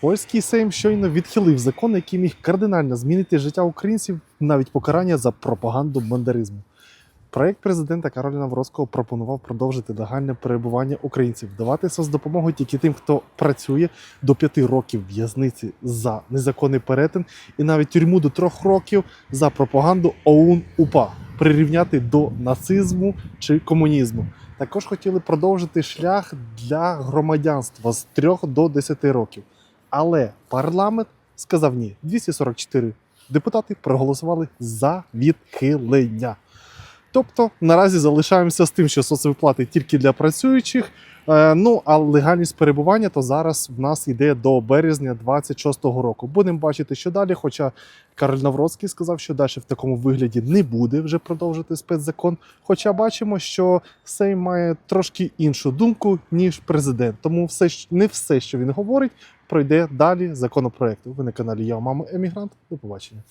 Польський Сейм щойно відхилив закон, який міг кардинально змінити життя українців, навіть покарання за пропаганду бандеризму. Проект президента Кароля Навроцького пропонував продовжити легальне перебування українців, давати соцдопомогу тільки тим, хто працює до п'яти років в'язниці за незаконний перетин, і навіть тюрму до трьох років за пропаганду ОУН УПА прирівняти до нацизму чи комунізму. Також хотіли продовжити шлях для громадянства з 3 до 10 років. Але парламент сказав ні. 244 депутати проголосували за відхилення. Тобто наразі залишаємося з тим, що соцвиплати тільки для працюючих. Е, ну а легальність перебування то зараз в нас йде до березня 26-го року. Будемо бачити, що далі. Хоча Кароль Навроцький сказав, що далі в такому вигляді не буде вже продовжити спецзакон. Хоча бачимо, що Сейм має трошки іншу думку ніж президент. Тому все не все, що він говорить, пройде далі законопроекту. Ви на каналі Я Мама Емігрант. До побачення.